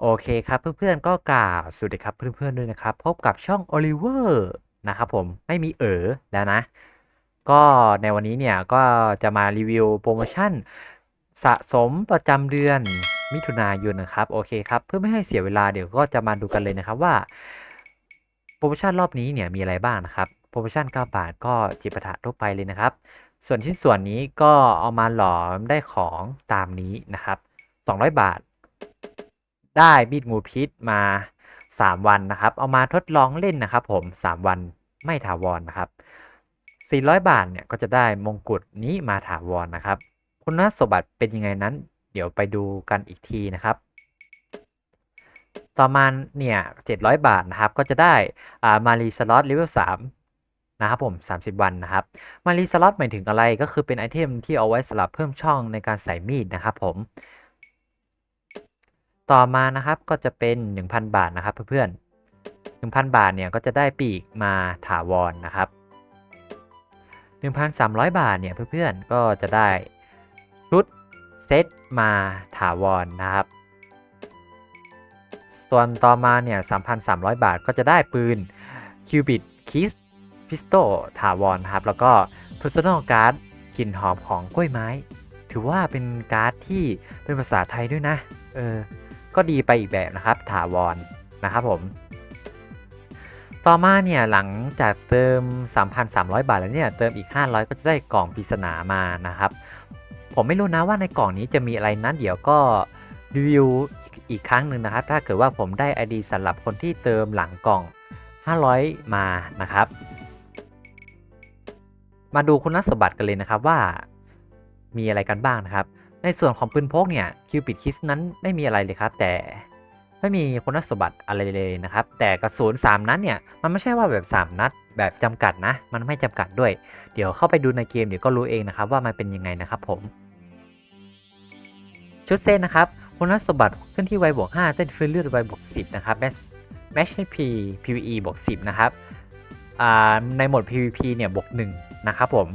โอเคครับเพื่อนๆก็กล่าวสวัสดีครับเพื่อนๆด้วยนะครับ พบกับช่อง Oliver นะครับผมไม่มีเอ๋อแล้วนะ ก็ในวันนี้เนี่ยก็จะมารีวิวโปรโมชั่น สะสมประจำเดือนมิถุนายนนะครับโอเคครับเพื่อไม่ให้เสียเวลาเดี๋ยวก็จะมาดูกันเลยนะครับว่าโปรโมชั่นรอบนี้เนี่ยมีอะไรบ้างนะครับโปรโมชั่น 9 บาทก็จิปาถะทั่วไปเลยนะครับ ส่วนชิ้นส่วนนี้ก็เอามาหลอมได้ของตามนี้นะครับ 200 บาท ได้มีดงูพิษมา 3 วันนะครับ เอามาทดลองเล่นนะครับ ผม 3 วันไม่ถาวรนะครับ 400 บาทเนี่ยก็จะได้มงกุฎนี้มาถาวรนะครับ คุณสมบัติเป็นยังไงนั้น เดี๋ยวไปดูกันอีกทีนะครับ ต่อมาเนี่ย 700 บาทนะครับก็จะได้อ่ามารีสล็อตเลเวล3นะครับผม 30 วันนะครับ มารีสล็อตหมายถึงอะไรก็คือเป็นไอเทมที่เอาไว้สำหรับเพิ่มช่องในการใส่มีดนะครับผม ต่อมานะครับก็จะเป็น 1,000 บาทนะครับเพื่อนๆ1,000 บาทเนี่ยก็จะได้ปีกมาถาวรนะครับ 1,300 บาทเนี่ยเพื่อนๆก็จะได้ชุดเซตมาถาวรนะครับ ส่วนต่อมาเนี่ย 3,300 บาทก็จะได้ปืน Cubit Kiss Pistol ถาวรนะครับ แล้วก็ Personal Card กลิ่นหอมของกล้วยไม้ ถือว่าเป็นการ์ดที่เป็นภาษาไทยด้วยนะ เออ ก็ดีไปอีกแบบนะครับถาวรนะครับผม ต่อมาเนี่ยหลังจากเติม 3,300 บาทแล้วเนี่ยเติมอีก 500 ก็จะได้กล่องปริศนามานะครับ ผมไม่รู้นะว่าในกล่องนี้จะมีอะไรนั้นเดี๋ยวก็รีวิวอีกครั้งหนึ่งนะครับ ถ้าเกิดว่าผมได้ ID สำหรับคนที่เติมหลังกล่อง 500 มานะครับ มาดูคุณสมบัติกันเลยนะครับว่ามีอะไรกันบ้างนะครับ ในส่วนของปืนพกเนี่ยคิวปิดคิสนั้นไม่มีอะไรเลยครับ แต่ไม่มีคุณสมบัติอะไรเลยนะครับ แต่กระสุน3นัดเนี่ยมันไม่ใช่ว่าแบบ 3 นัด แบบจำกัดนะ มันไม่จำกัดด้วย เดี๋ยวเข้าไปดูในเกมเดี๋ยวก็รู้เองนะครับว่ามันเป็นยังไงนะครับผม ชุดเซนนะครับคุณสมบัติเคลื่อนที่ไวบวก5เต้นฟื้นเลือดไวบวก10นะครับแมชแมชให้ P PVE บวก10นะครับในโหมด PVP เนี่ยบวก1นะครับผม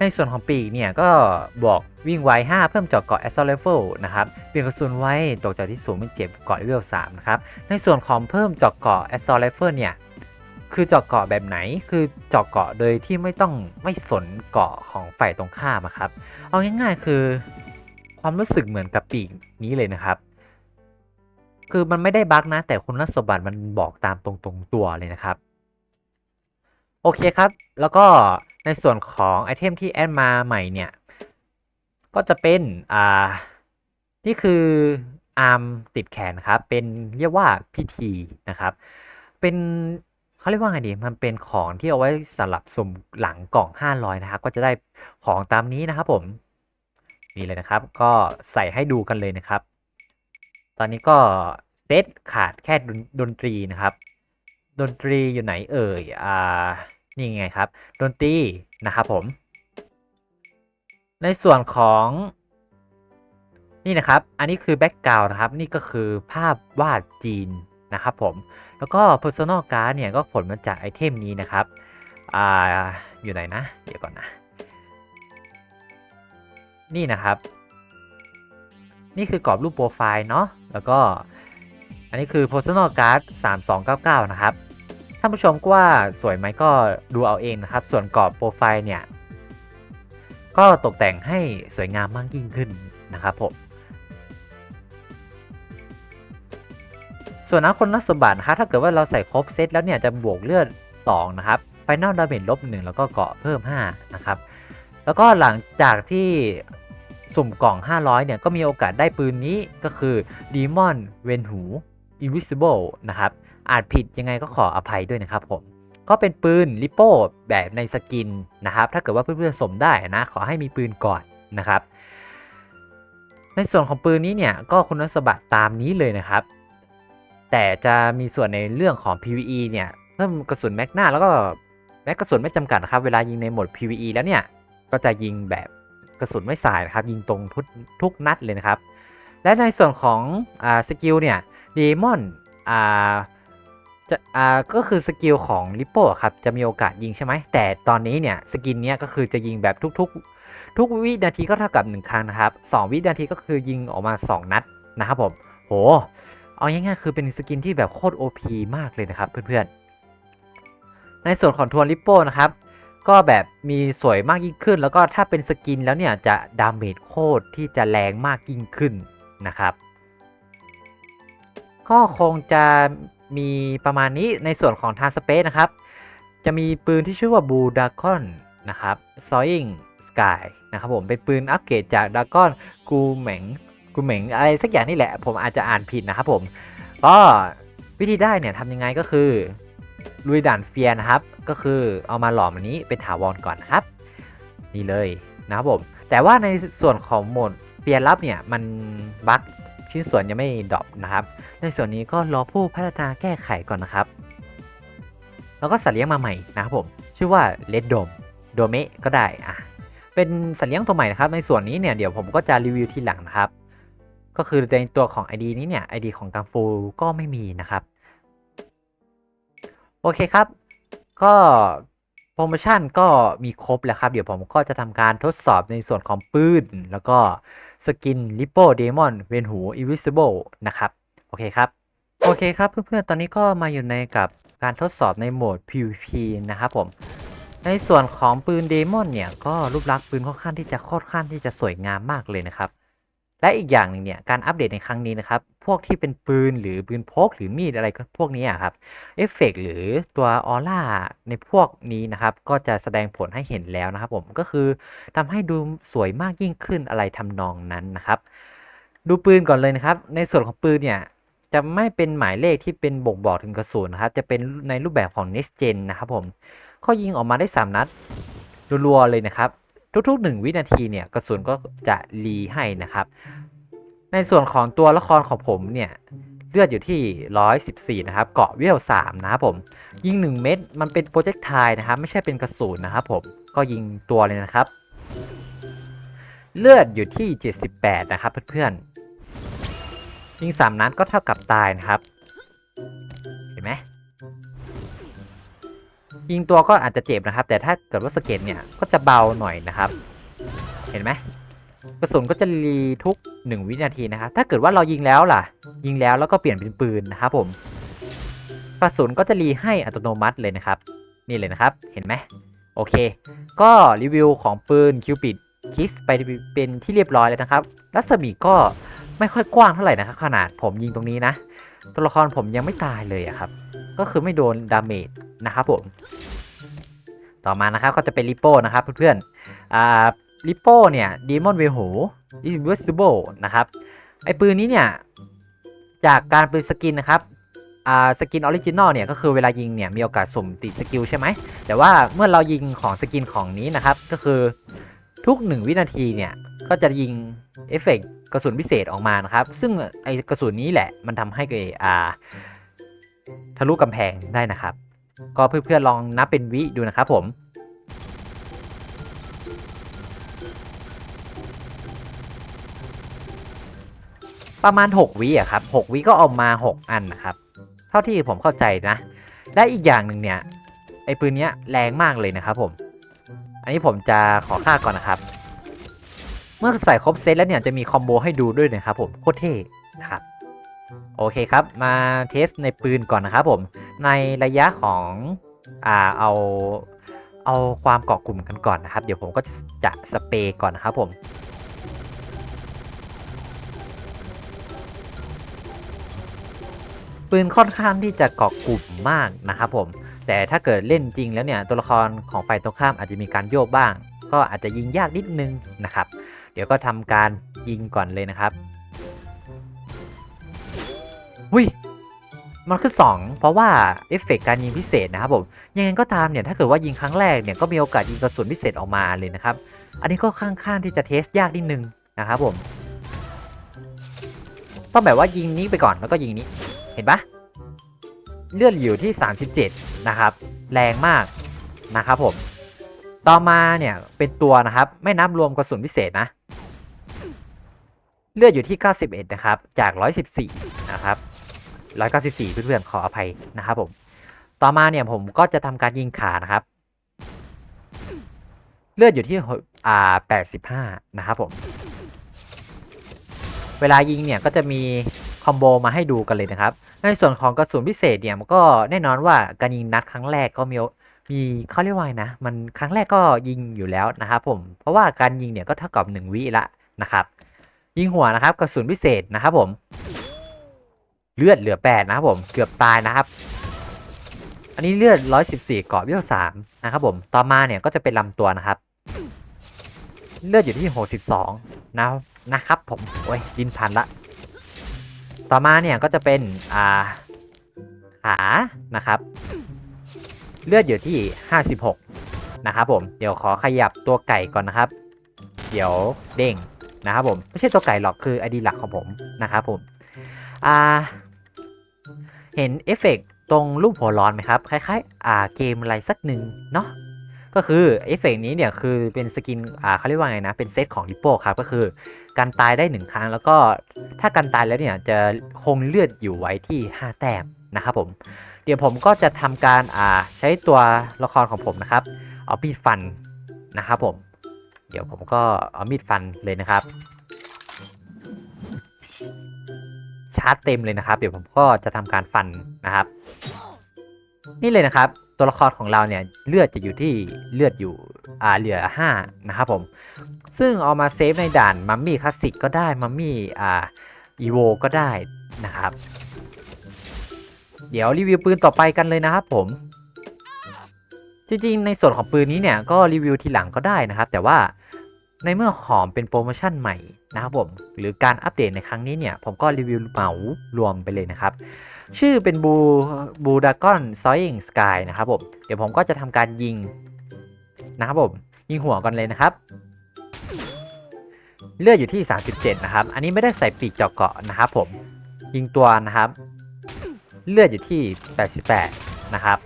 ในส่วนของปีกเนี่ยก็บอกวิ่งไว 5 เพิ่มเจาะเกาะ Assault Rifle นะครับเปลี่ยนกระสุนไว้ตกจากที่สูงไม่เจ็บเกาะเลเวล3นะครับในส่วนของเพิ่มเจาะเกาะ Assault Rifle เนี่ยคือเจาะเกาะแบบไหนคือเจาะเกาะโดยที่ไม่ต้องไม่สนเกาะของฝ่ายตรงข้ามครับเอาง่ายๆคือ ความรู้สึกเหมือนกับปีกนี้เลยนะครับคือมันไม่ได้บั๊กนะ แต่คุณสมบัติมันบอกตามตรงๆตัวเลยนะครับ โอเคครับ แล้วก็ ในส่วนของไอเทมที่แอดมาใหม่เนี่ย ก็จะเป็น อ่า นี่คืออาร์มติดแขนครับ เป็นเรียกว่าพิธีนะครับ เป็นเขาเรียกว่าไงดี มันเป็นของที่เอาไว้สำหรับสุ่มหลังกล่อง 500 นะครับ ก็จะได้ของตามนี้นะครับผมนี่เลยนะครับ ก็ใส่ให้ดูกันเลยนะครับ ตอนนี้ก็เซตขาดแค่ดนดนตรีนะครับ ดนตรีอยู่ไหนเอ่ย อ่า นี่ไงครับ ดนตรีนะครับผม ในส่วนของนี่นะครับ อันนี้คือแบ็กกราวน์นะครับ นี่ก็คือภาพวาดจีนนะครับผม แล้วก็ Personal Card เนี่ยก็ผลมาจากไอเทมนี้นะครับอ่าอยู่ไหนนะ เดี๋ยวก่อนนะ นี่นะครับ นี่คือกรอบรูปโปรไฟล์เนาะ แล้วก็อันนี้คือ Personal Card 3299 นะครับานผู้ชมก็ว่าสวยไหมก็ดูเอาเองนะครับ ส่วนกรอบโปรไฟล์เนี่ย ก็ตกแต่งให้สวยงามมากยิ่งขึ้นนะครับผมส่วนนักคนนักสมบัตินะครับถ้าเกิดว่าเราใส่ครบเซตแล้วเนี่ยจะบวกเลือด 2 นะครับไฟนอลดาเมจลบ 1 แล้วก็เกาะเพิ่ม 5 นะครับ แล้วก็หลังจากที่สุ่มกล่อง 500 เนี่ย ก็มีโอกาสได้ปืนนี้ก็คือ Demon เวนหู Invisible นะครับ อาจผิดยังไงก็ขออภัยด้วยนะครับผมก็เป็นปืนลิโป้แบบในสกินนะครับ ถ้าเกิดว่าเพื่อนๆสมได้นะ ขอให้มีปืนก่อนนะครับ ในส่วนของปืนนี้เนี่ยก็คุณสมบัติตามนี้เลยนะครับ แต่จะมีส่วนในเรื่องของ PVE เนี่ยเพิ่มกระสุนแม็กนาแล้วก็แม็กกระสุนไม่จำกัดนะครับ เวลายิงในโหมด PVE แล้วเนี่ย ก็จะยิงแบบกระสุนไม่สายนะครับ ยิงตรงทุกทุกนัดเลยนะครับ และในส่วนของอสกิลเนี่ยเดมอนอ่า จะอ่าก็คือสกิลของลิปโป้ครับจะมีโอกาสยิงใช่ไหมแต่ตอนนี้เนี่ยสกินเนี้ยก็คือจะยิงแบบทุกๆ ทุกวินาทีก็เท่ากับ 1 ครั้งนะครับ 2 วินาทีก็คือยิงออกมา 2 นัดนะครับผมโหเอาง่ายๆคือเป็นสกินที่แบบโคตร OP มากเลยนะครับเพื่อนๆ ในส่วนของทวนลิปโป้นะครับก็แบบมีสวยมากยิ่งขึ้น แล้วก็ถ้าเป็นสกินแล้วเนี่ยจะดาเมจโคตรที่จะแรงมากยิ่งขึ้นนะครับ ก็คงจะ มีประมาณนี้ในส่วนของทางสเปซนะครับ จะมีปืนที่ชื่อว่าบูดากอนนะครับ Soaring Sky นะครับผม เป็นปืนอัปเกรดจากดากอนกูเหมงกูเหมงอะไรสักอย่างนี่แหละ ผมอาจจะอ่านผิดนะครับผม ก็วิธีได้เนี่ยทำยังไงก็คือ ลุยด่านเฟียนะครับ ก็คือเอามาหลอมอันนี้เป็นถาวรก่อนนะครับ นี่เลยนะครับผม แต่ว่าในส่วนของโหมดเฟียรับเนี่ยมันบั๊ก ชิ้นส่วนยังไม่ดรอปนะครับ ในส่วนนี้ก็รอผู้พัฒนาแก้ไขก่อนนะครับ แล้วก็สัตว์เลี้ยงมาใหม่นะครับผม ชื่อว่าเลดโดมโดเมก็ได้อะเป็นสัตว์เลี้ยงตัวใหม่นะครับ ในส่วนนี้เนี่ยเดี๋ยวผมก็จะรีวิวทีหลังนะครับ ก็คือในตัวของ ID นี้เนี่ย ID ของกังฟูก็ไม่มีนะครับ โอเคครับ ก็โปรโมชั่นก็มีครบแล้วครับ เดี๋ยวผมก็จะทำการทดสอบในส่วนของปืนแล้วก็ สกินลิปโปเดมอนเวนหูอิวิสิเบิลนะครับ โอเคครับ โอเคครับเพื่อนๆ ตอนนี้ก็มาอยู่ในกับการทดสอบในโหมด PVP นะครับผม ในส่วนของปืนเดมอนเนี่ย ก็รูปลักษณ์ปืนค่อนข้างที่จะค่อนข้างที่จะสวยงามมากเลยนะครับ และอีกอย่างหนึ่งเนี่ยการอัปเดตในครั้งนี้นะครับ พวกที่เป็นปืนหรือปืนพกหรือมีดอะไรพวกนี้อะครับเอฟเฟกหรือตัวออร่าในพวกนี้นะครับ ก็จะแสดงผลให้เห็นแล้วนะครับผมก็คือทำให้ดูสวยมากยิ่งขึ้นอะไรทำนองนั้นนะครับ ดูปืนก่อนเลยนะครับ ในส่วนของปืนเนี่ยจะไม่เป็นหมายเลขที่เป็นบ่งบอกถึงกระสุนนะครับ จะเป็นในรูปแบบของ next gen นะครับผมเขายิงออกมาได้ 3 นัดรัวๆเลยนะครับ ทุกๆ 1 วินาทีเนี่ยกระสุนก็จะรีให้นะครับ ในส่วนของตัวละครของผมเนี่ยเลือดอยู่ที่ 114 นะครับ เกาะเวล3นะครับผม ยิง 1 เม็ดมันเป็นโปรเจกต์ไทนะครับ ไม่ใช่เป็นกระสุนนะครับผมก็ยิงตัวเลยนะครับ เลือดอยู่ที่ 78 นะครับเพื่อนๆยิง 3 นัดก็เท่ากับตายนะครับ ยิงตัวก็อาจจะเจ็บนะครับ แต่ถ้าเกิดว่าสเก็ตเนี่ยก็จะเบาหน่อยนะครับ เห็นไหมกระสุนก็จะรีทุก 1 วินาทีนะครับ ถ้าเกิดว่าเรายิงแล้วล่ะ ยิงแล้วแล้วก็เปลี่ยนเป็นปืนนะครับผม กระสุนก็จะรีให้อัตโนมัติเลยนะครับ นี่เลยนะครับ เห็นไหมโอเค ก็รีวิวของปืนคิวปิดคิสไปเป็นที่เรียบร้อยแล้วนะครับ รัศมีก็ไม่ค่อยกว้างเท่าไหร่นะครับ ขนาดผมยิงตรงนี้นะ ตัวละครผมยังไม่ตายเลยอะครับ ก็คือไม่โดนดาเมจ นะครับผม ต่อมานะครับก็จะเป็นริโป้นะครับเพื่อนๆอ่าริโป้เนี่ยดีมอนเวหูอินเวสติเบลนะครับไอปืนนี้เนี่ยจากการเป็นสกินนะครับอ่าสกินออริจินอลเนี่ยก็คือเวลายิงเนี่ยมีโอกาสสุ่มติดสกิลใช่ไหมแต่ว่าเมื่อเรายิงของสกินของนี้นะครับก็คือทุก 1 วินาทีเนี่ยก็จะยิงเอฟเฟกต์กระสุนพิเศษออกมานะครับ ซึ่งไอกระสุนนี้แหละมันทำให้เกิดอ่าทะลุกำแพงได้นะครับ ก็เพื่อนๆลองนับเป็นวิดูนะครับผมประมาณ 6 วิอะครับ 6 วิก็เออกมา 6 อันนะครับ เท่าที่ผมเข้าใจนะ และอีกอย่างหนึ่งเนี่ย ไอ้ปืนเนี้ยแรงมากเลยนะครับผม อันนี้ผมจะขอค่าก่อนนะครับ เมื่อใส่ครบเซตแล้วเนี่ยจะมีคอมโบให้ดูด้วยนะครับผม โคตรเท่นะครับ โอเคครับ มาเทสในปืนก่อนนะครับผม ในระยะของอ่าเอาเอาความเกาะกลุ่มกันก่อนนะครับ เดี๋ยวผมก็จะจะสเปรย์ก่อนนะครับผม ปืนค่อนข้างที่จะเกาะกลุ่มมากนะครับผม แต่ถ้าเกิดเล่นจริงแล้วเนี่ยตัวละครของฝ่ายตรงข้ามอาจจะมีการโยกบ้าง ก็อาจจะยิงยากนิดนึงนะครับ เดี๋ยวก็ทำการยิงก่อนเลยนะครับ วิมันคือ2เพราะว่าเอฟเฟกต์การยิงพิเศษนะครับผมยังไงก็ตามเนี่ยถ้าเกิดว่ายิงครั้งแรกเนี่ยก็มีโอกาสยิงกระสุนพิเศษออกมาเลยนะครับ อันนี้ก็ค่อนข้างที่จะเทสยากนิดนึงนะครับผม ต้องแบบว่ายิงนี้ไปก่อนแล้วก็ยิงนี้เห็นปะเลือดอยู่ที่ 37 นะครับ แรงมากนะครับผม ต่อมาเนี่ยเป็นตัวนะครับ ไม่นับรวมกระสุนพิเศษนะ เลือดอยู่ที่ 91 นะครับ จาก 114 นะครับ 194 เพื่อนๆขออภัยนะครับผม ต่อมาเนี่ยผมก็จะทำการยิงขานะครับ เลือดอยู่ที่อ่า85 นะครับผม เวลายิงเนี่ยก็จะมีคอมโบมาให้ดูกันเลยนะครับ ในส่วนของกระสุนพิเศษเนี่ยมันก็แน่นอนว่าการยิงนัดครั้งแรกก็มีมีเขาเรียกว่าไงนะ มันครั้งแรกก็ยิงอยู่แล้วนะครับผม เพราะว่าการยิงเนี่ยก็เท่ากับ 1 วิละนะครับ ยิงหัวนะครับกระสุนพิเศษนะครับผม เลือดเหลือ8นะครับผมเกือบตายนะครับอันนี้เลือด114เกาะวิว3นะครับผมต่อมาเนี่ยก็จะเป็นลำตัวนะครับ เลือดอยู่ที่62นะนะครับผมโอ้ยดินพันละ ต่อมาเนี่ยก็จะเป็นอ่าขานะครับ เลือดอยู่ที่56นะครับผมเดี๋ยวขอขยับตัวไก่ก่อนนะครับ เดี๋ยวเด้งนะครับผมไม่ใช่ตัวไก่หรอกคือไอดีหลักของผมนะครับผมอ่า เห็นเอฟเฟกต์ตรงรูปหัวร้อนไหมครับ คล้ายๆ อ่าเกมอะไรสักหนึ่งเนาะก็คือเอฟเฟกต์นี้เนี่ยคือเป็นสกินอ่าเขาเรียกว่าไงนะ เป็นเซตของลิโป้ครับก็คือการตายได้ 1 ครั้ง แล้วก็ถ้าการตายแล้วเนี่ยจะคงเลือดอยู่ไว้ที่ 5 แต้มนะครับผม เดี๋ยวผมก็จะทำการอ่าใช้ตัวละครของผมนะครับ เอามีดฟันนะครับผม เดี๋ยวผมก็เอามีดฟันเลยนะครับ ชาร์จเต็มเลยนะครับ เดี๋ยวผมก็จะทำการฟันนะครับ นี่เลยนะครับ ตัวละครของเราเนี่ยเลือดจะอยู่ที่เลือดอยู่อ่าเหลือ 5 นะครับผม ซึ่งเอามาเซฟในด่านมัมมี่คลาสสิกก็ได้มัมมี่อ่าอีโวก็ได้นะครับ เดี๋ยวรีวิวปืนต่อไปกันเลยนะครับผม จริงๆ ในส่วนของปืนนี้เนี่ยก็รีวิวทีหลังก็ได้นะครับ แต่ว่าในเมื่อหอมเป็นโปรโมชั่นใหม่ นะครับผมหรือการอัปเดตในครั้งนี้เนี่ย ผมก็รีวิวเหมารวมไปเลยนะครับ ชื่อเป็นบูบูดากอนซอย n งสกายนะครับผมเดี๋ยวผมก็จะทำการยิงนะครับผมยิงหัวก่อนเลยนะครับ เลือดอยู่ที่ 37 นะครับ อันนี้ไม่ได้ใส่ปีกเจาะเกาะนะครับผมยิงตัวนะครับ เลือดอยู่ที่ 88 นะครับ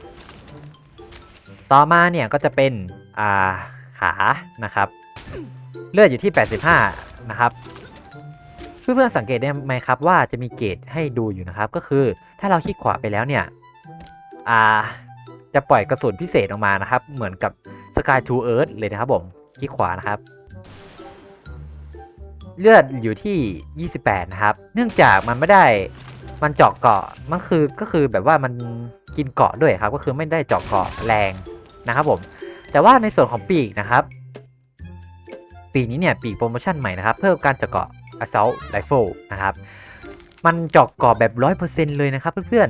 ต่อมาเนี่ยก็จะเป็นอ่าขานะครับ เลือดอยู่ที่ 85 นะครับเพื่อนๆสังเกตได้ไหมครับว่าจะมีเกรดให้ดูอยู่นะครับ ก็คือถ้าเราคลิกขวาไปแล้วเนี่ยอ่าจะปล่อยกระสุนพิเศษออกมานะครับ เหมือนกับ Sky to Earth เลยนะครับผมคลิกขวานะครับ เลือดอยู่ที่ 28 นะครับ เนื่องจากมันไม่ได้มันเจาะเกาะมันคือก็คือแบบว่ามันกินเกาะด้วยครับ ก็คือไม่ได้เจาะเกาะแรงนะครับผม แต่ว่าในส่วนของปีกนะครับ ปีนี้เนี่ยปีโปรโมชั่นใหม่นะครับ เพิ่มการเจาะเกาะ assault rifle นะครับ มันเจาะเกาะแบบ 100%เลยนะครับเพื่อน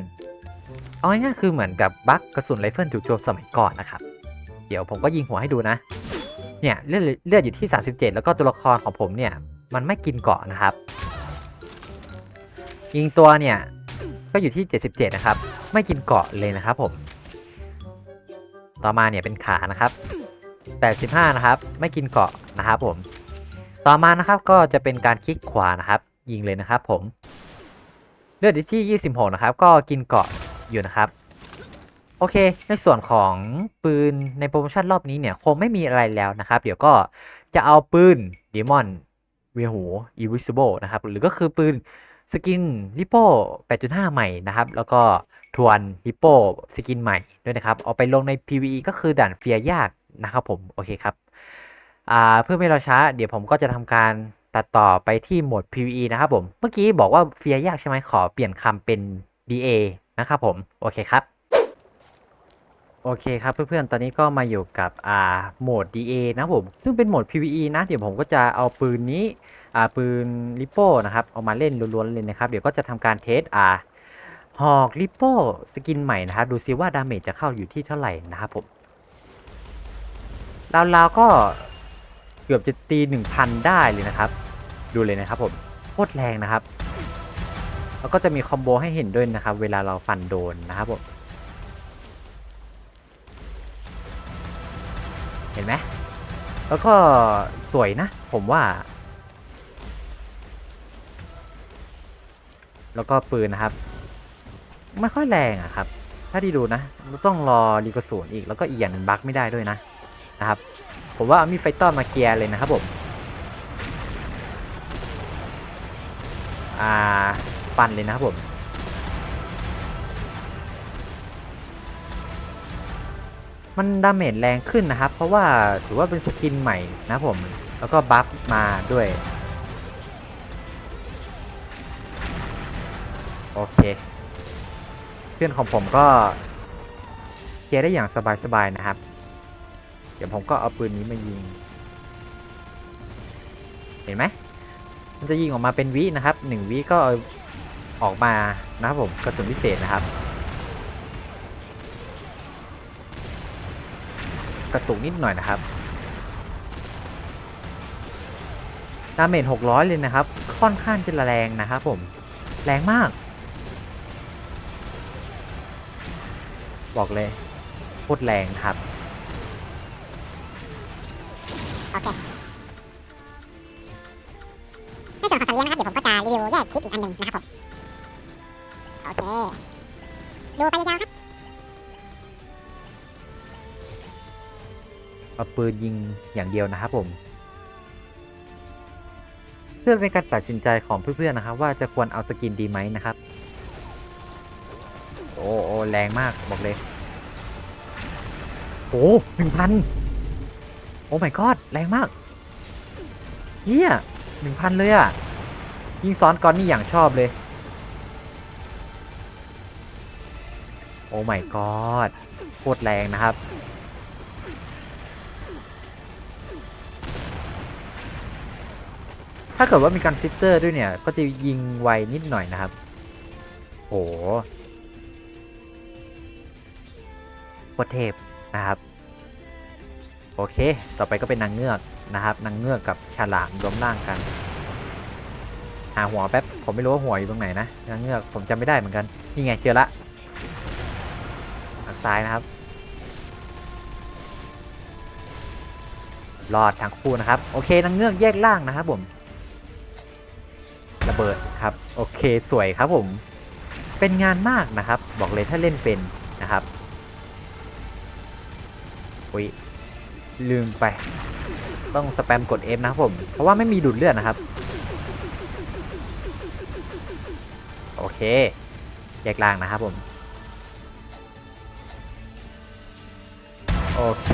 ๆ เอาง่ายๆคือเหมือนกับบัคกระสุนไรเฟิลจู่โจมสมัยก่อนนะครับ เดี๋ยวผมก็ยิงหัวให้ดูนะ เนี่ยเลือดเลือดอยู่ที่ 37 แล้วก็ตัวละครของผมเนี่ย มันไม่กินเกาะนะครับ ยิงตัวเนี่ยก็อยู่ที่ 77 นะครับ ไม่กินเกาะเลยนะครับผม ต่อมาเนี่ยเป็นขานะครับ 85 นะครับ ไม่กินเกาะนะครับผม ต่อมานะครับก็จะเป็นการคลิกขวานะครับ ยิงเลยนะครับผม เลือดอยู่ที่ 26 นะครับ ก็กินเกาะอยู่นะครับ โอเค ในส่วนของปืนในโปรโมชั่นรอบนี้เนี่ยคงไม่มีอะไรแล้วนะครับ เดี๋ยวก็จะเอาปืนดีมอนเวียหูอีวิซิเบนะครับ หรือก็คือปืนสกินลิโป้ 8.5 ใหม่นะครับ แล้วก็ทวนลิโป้สกินใหม่ด้วยนะครับ เอาไปลงใน PVE ก็คือด่านเฟียยาก นะครับผมโอเคครับเพื่อไม่เราช้า เดี๋ยวผมก็จะทำการตัดต่อไปที่โหมด PVE นะครับผมเมื่อกี้บอกว่าเฟียยากใช่ไหมขอเปลี่ยนคำเป็น DA นะครับผมโอเคครับโอเคครับเพื่อนๆ ตอนนี้ก็มาอยู่กับอ่าโหมด DA นะผม ซึ่งเป็นโหมด PVE นะ เดี๋ยวผมก็จะเอาปืนนี้อ่าปืนลิโป้นะครับ เอามาเล่นล้วนๆเลยนะครับ เดี๋ยวก็จะทำการเทสอ่าหอกลิโป้สกินใหม่นะครับ ดูซิว่าดาเมจจะเข้าอยู่ที่เท่าไหร่นะครับผม ราวๆก็เกือบจะตีหนึ่งพันได้เลยนะครับ ดูเลยนะครับผมโคตรแรงนะครับ แล้วก็จะมีคอมโบให้เห็นด้วยนะครับ เวลาเราฟันโดนนะครับผมเห็นไหมแล้วก็สวยนะ ผมว่า แล้วก็ปืนนะครับ ไม่ค่อยแรงอะครับ ถ้าที่ดูนะ ต้องรอรีกระสุนอีก แล้วก็อีกอย่างนึงบักไม่ได้ด้วยนะ นะครับ ผมว่าเอามีไฟเตอร์มาเคลียร์เลยนะครับผม อ่า ปั่นเลยนะครับผมมันดาเมจแรงขึ้นนะครับ เพราะว่าถือว่าเป็นสกินใหม่นะผม แล้วก็บัฟมาด้วย โอเค เพื่อนของผมก็เคลียร์ได้อย่างสบายๆนะครับ ดี๋ยวผมก็เอาปืนนี้มายิง เห็นไหมมันจะยิงออกมาเป็นวินะครับหนึ่งวิก็อออกมานะครับผมกระสุนพิเศษนะครับ กระตุกนิดหน่อยนะครับดาเมจ600 เลยนะครับ ค่อนข้างจะแรงนะครับผม แรงมาก บอกเลยโคตรแรงครับ โอเคในส่วนของสัตว์เลี้ยงนะครับ เดี๋ยวผมก็จะรีวิวแยกคลิปอีกอันหนึ่งนะครับผม โอเค ดูไปยาวๆครับ เอาปืนยิงอย่างเดียวนะครับผม เพื่อเป็นการตัดสินใจของเพื่อนๆนะครับ ว่าจะควรเอาสกินดีไหมนะครับ โอ้โอ้แรงมากบอกเลยโอ้หนึ่งพันโอ้ my god แรงมากเฮียหนึ่งพันเลยอะ่ะ ยิงซ้อนก้อนนี่อย่างชอบเลย โอ้ my god โคตรแรงนะครับ ถ้าเกิดว่ามีการซิสเตอร์ด้วยเนี่ย ก็จะยิงไวนิดหน่อยนะครับ โหโคตรเทพนะครับ โอเค ต่อไปก็เป็นนางเงือกนะครับ นางเงือกกับฉลามรวมร่างกัน หาหัวแป๊บ ผมไม่รู้ว่าหัวอยู่ตรงไหนนะ นางเงือกผมจำไม่ได้เหมือนกัน นี่ไงเจอละทางซ้ายนะครับ รอดทั้งคู่นะครับ โอเคนางเงือกแยกล่างนะครับผม ระเบิดครับ โอเคสวยครับผม เป็นงานมากนะครับ บอกเลยถ้าเล่นเป็นนะครับอุ้ย ลืมไป ต้องสแปมกด F นะครับผม เพราะว่าไม่มีดูดเลือดนะครับ โอเค แยกล่างนะครับผม โอเค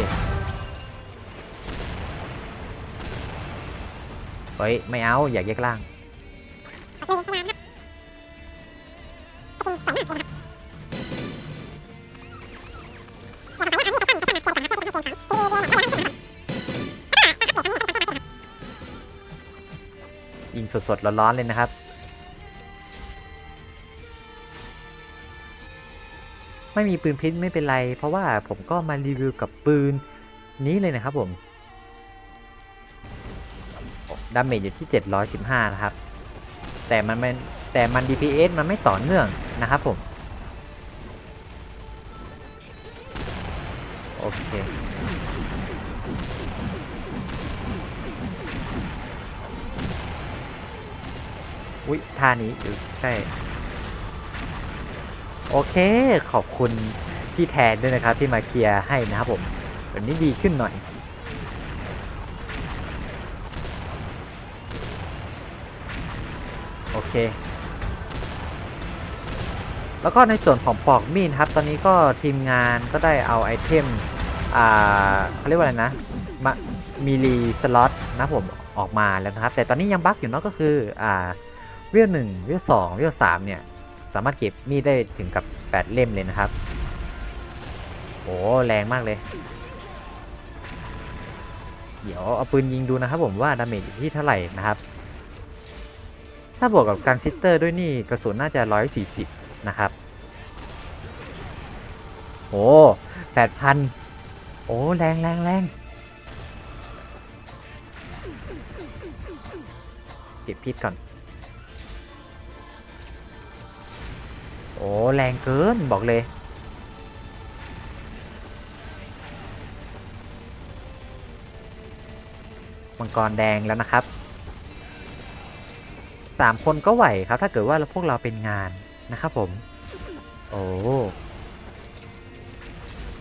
เฮ้ย ไม่เอา อยากแยกล่าง อิงสดๆร้อนๆเลยนะครับ ไม่มีปืนพิษไม่เป็นไร เพราะว่าผมก็มารีวิวกับปืนนี้เลยนะครับผมดาเมจอยู่ที่ 715 นะครับ แต่มันไม่แต่มัน DPS มันไม่ต่อเนื่องนะครับผม โอเค อุ้ยท่านี้อยู่ใช่ โอเค ขอบคุณพี่แทนด้วยนะครับ ที่มาเคลียร์ให้นะครับผมแบบนี้ดีขึ้นหน่อย โอเค แล้วก็ในส่วนของปอกมีดครับ ตอนนี้ก็ทีมงานก็ได้เอาไอเทม อ่าเขาเรียกว่าอะไรนะมามีรีสล็อตนะผมออกมาแล้วนะครับ แต่ตอนนี้ยังบั๊กอยู่เนาะก็คือ อ่า วลหนึ่งเวลสองเวลสามเนี่ย สามารถเก็บมีดได้ถึงกับ 8 เล่มเลยนะครับ โอ้แรงมากเลย เดี๋ยวเอาปืนยิงดูนะครับผมว่าดาเมจอยู่ที่เท่าไหร่นะครับ ถ้าบวกกับการซิสเตอร์ด้วยนี่กระสุนน่าจะ 140 นะครับ โอ้8,000โอ้แรงแรงแรงเก็บพิษก่อน อ้แรงเกินบอกเลย มังกรแดงแล้วนะครับสามคนก็ไหวครับ ถ้าเกิดว่าพวกเราเป็นงานนะครับผม โอ้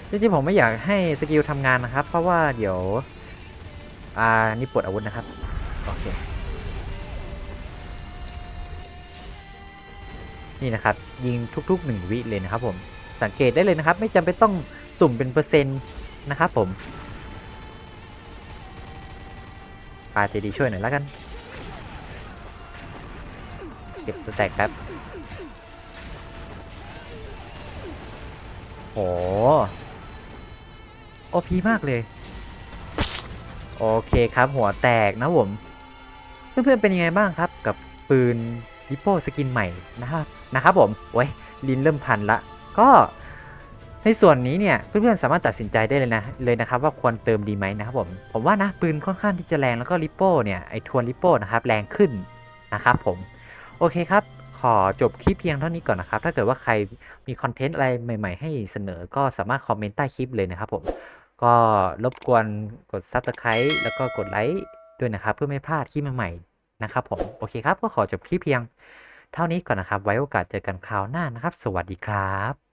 จริงๆผมไม่อยากให้สกิลทำงานนะครับ เพราะว่าเดี๋ยว อ่า นี่ปลดอาวุธนะครับ โอเค นี่นะครับยิงทุกๆ 1 วิเลยนะครับผมสังเกตได้เลยนะครับ ไม่จำเป็นต้องสุ่มเป็นเปอร์เซ็นต์นะครับผมปาเจดีช่วยหน่อยแล้วกัน เก็บสแต็กแป๊บโอ้โอพีมากเลย โอเคครับหัวแตกนะผม เพื่อนๆเป็นยังไงบ้างครับกับปืน ลิโป้สกินใหม่นะครับนะครับผมโอ้ยลิ้นเริ่มพันละ ก็ในส่วนนี้เนี่ยเพื่อนๆสามารถตัดสินใจได้เลยนะเลยนะครับว่าควรเติมดีไหมนะครับผมผมว่านะปืนค่อนข้างที่จะแรงแล้วก็ลิโป้เนี่ยไอทวนลิโป้นะครับแรงขึ้นนะครับผมโอเคครับ ขอจบคลิปเพียงเท่านี้ก่อนนะครับ ถ้าเกิดว่าใครมีคอนเทนต์อะไรใหม่ ๆ ให้เสนอก็สามารถคอมเมนต์ใต้คลิปเลยนะครับผมก็รบกวนกด Subscribe แล้วก็กดไลค์ด้วยนะครับ เพื่อไม่พลาดคลิปใหม่ๆ นะครับผม โอเคครับ ก็ขอจบคลิปเพียง เท่านี้ก่อนนะครับ ไว้โอกาสเจอกันคราวหน้านะครับ สวัสดีครับ